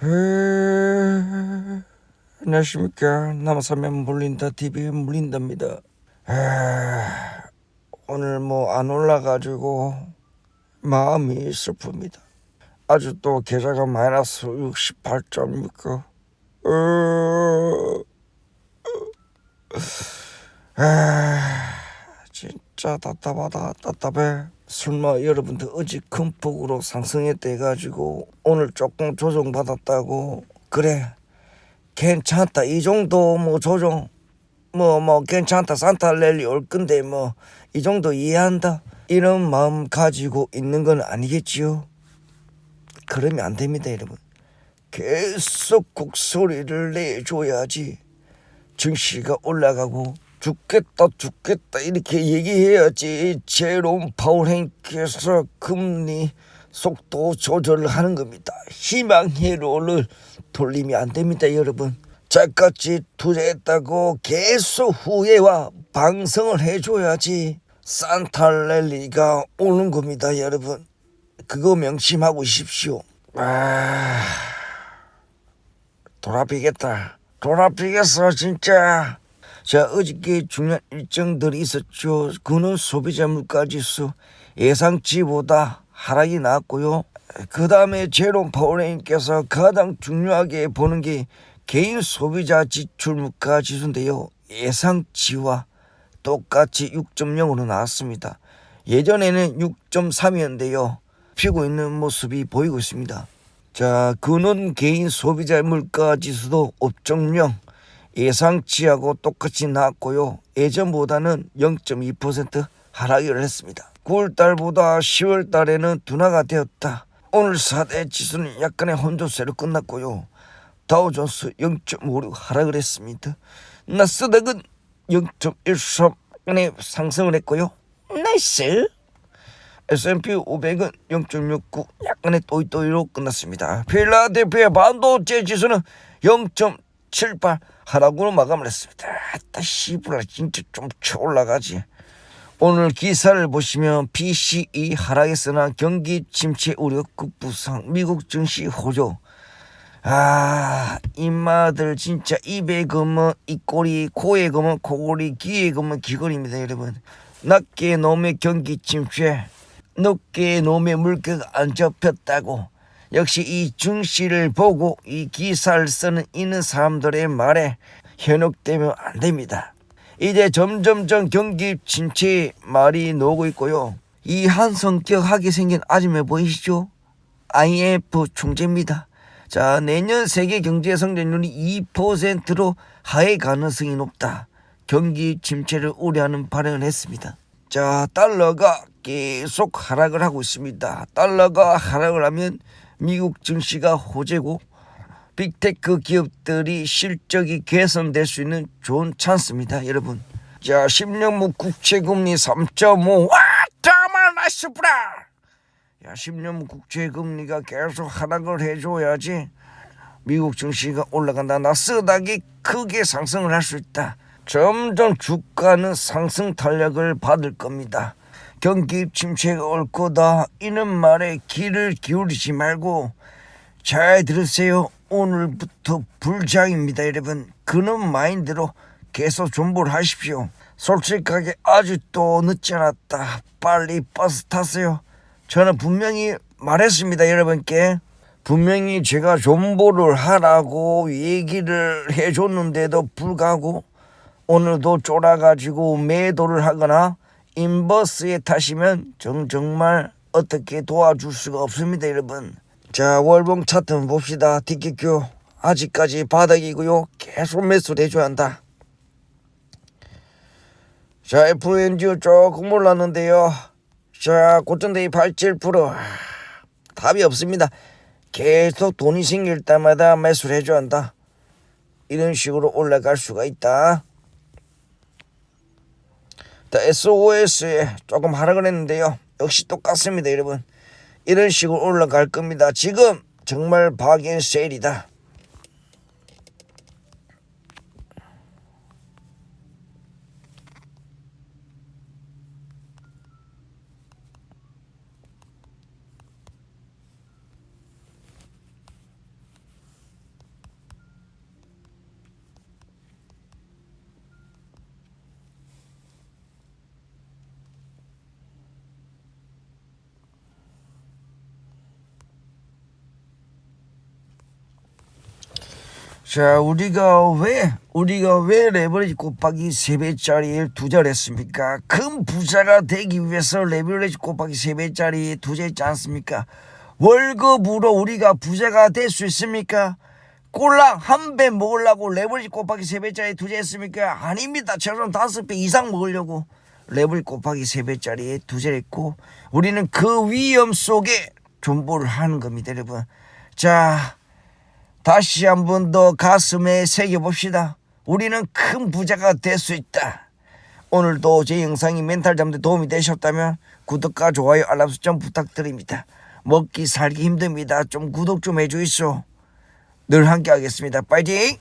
에... 안녕하십니까. 남사면 물린다 TV 물린답니다. 에... 오늘 뭐 안 올라가지고 마음이 슬픕니다. 아주 또 계좌가 마이너스 68점입니까 어... 에... 진짜 답답하다 답답해 설마 여러분들 어제 큰 폭으로 상승했대 가지고 오늘 조금 조정받았다고? 그래 괜찮다. 이 정도 뭐 조정 뭐뭐 괜찮다. 산타 랠리 올 건데 뭐 이 정도 이해한다. 이런 마음 가지고 있는 건 아니겠지요? 그러면 안 됩니다 여러분. 계속 곡소리를 내줘야지 증시가 올라가고 죽겠다 죽겠다 이렇게 얘기해야지 제롬 파울 행께서 금리 속도 조절을 하는 겁니다. 희망 회로를 돌리면 안 됩니다 여러분. 저같이 투자했다고 계속 후회와 방성을 해줘야지 산탈랠리가 오는 겁니다 여러분. 그거 명심하고 싶시오. 아... 돌아비겠다. 돌아비겠어 진짜. 자 어저께 중요한 일정들이 있었죠. 그는 소비자 물가지수 예상치보다 하락이 나왔고요. 그 다음에 제롬 파워레인께서 가장 중요하게 보는 게 개인 소비자 지출 물가 지수인데요. 예상치와 똑같이 6.0으로 나왔습니다. 예전에는 6.3이었는데요. 피고 있는 모습이 보이고 있습니다. 자, 근원 개인 소비자 물가 지수도 5.0 예상치하고 똑같이 나왔고요. 예전보다는 0.2% 하락을 했습니다. 9월 달보다 10월 달에는 둔화가 되었다. 오늘 4대 지수는 약간의 혼조세로 끝났고요. 다우존스 0.56 하락을 했습니다. 나스닥은 0.13에 상승을 했고요. 나이스. S&P 500은 0.69 약간의 또이또이로 끝났습니다. 필라델피아 반도체 지수는 0.78 하락으로 마감을 했습니다. 아따 씨부라 진짜 좀 올라가지. 오늘 기사를 보시면 PCE 하락했으나 경기 침체 우려 급부상 미국 증시 호조 아 임마들 진짜 입에 검은 입꼬리 코에 검은 코골이 귀에 검은 귀걸입니다 여러분 낮게 놈의 경기 침체 높게 놈의 물가가 안 잡혔다고 역시 이 증시를 보고 이 기사를 쓰는 있는 사람들의 말에 현혹되면 안 됩니다. 이제 점점점 경기 침체 말이 나오고 있고요. 이 한성격하게 생긴 아줌마 보이시죠? IMF 총재입니다. 자, 내년 세계 경제 성장률이 2%로 하회 가능성이 높다. 경기 침체를 우려하는 발언을 했습니다. 자, 달러가 계속 하락을 하고 있습니다. 달러가 하락을 하면 미국 증시가 호재고 빅테크 기업들이 실적이 개선될 수 있는 좋은 찬스입니다, 여러분. 자, 10년물 국채 금리 3.5. 와, 정말 나이스 브라. 야, 10년물 국채 금리가 계속 하락을 해 줘야지 미국 증시가 올라간다. 나스닥이 크게 상승을 할 수 있다. 점점 주가는 상승 탄력을 받을 겁니다. 경기 침체가 올 거다. 이런 말에 귀를 기울이지 말고 잘 들으세요. 오늘부터 불장입니다, 여러분. 그런 마인드로 계속 존버를 하십시오. 솔직하게 아직도 늦지 않았다. 빨리 버스 타세요. 저는 분명히 말했습니다, 여러분께. 분명히 제가 존버를 하라고 얘기를 해줬는데도 불구하고 오늘도 쫄아가지고 매도를 하거나 인버스에 타시면 정, 정말 어떻게 도와줄 수가 없습니다, 여러분. 자, 월봉 차트 봅시다. DQQ 아직까지 바닥이고요. 계속 매수를 해줘야 한다. 자, FNG 조금 올랐는데요. 자, 고점대이 87% 답이 없습니다. 계속 돈이 생길 때마다 매수를 해줘야 한다. 이런 식으로 올라갈 수가 있다. 자, SOS에 조금 하락을 했는데요. 역시 똑같습니다, 여러분. 이런 식으로 올라갈 겁니다. 지금 정말 박인 세일이다. 자, 우리가 왜 우리가 왜 레버리지 곱하기 3배짜리를 투자했습니까? 큰 부자가 되기 위해서 레버리지 곱하기 3배짜리 투자했지 않습니까? 월급으로 우리가 부자가 될 수 있습니까? 꼴랑 한 배 먹으려고 레버리지 곱하기 3배짜리 투자했습니까? 아닙니다. 저는 다섯 배 이상 먹으려고 레버리지 곱하기 3배짜리에 투자했고 우리는 그 위험 속에 존버를 하는 겁니다, 여러분. 자, 다시 한 번 더 가슴에 새겨봅시다. 우리는 큰 부자가 될 수 있다. 오늘도 제 영상이 멘탈 잡는 데 도움이 되셨다면 구독과 좋아요 알람 설정 부탁드립니다. 먹기 살기 힘듭니다. 좀 구독 좀 해주이소. 늘 함께 하겠습니다. 파이팅!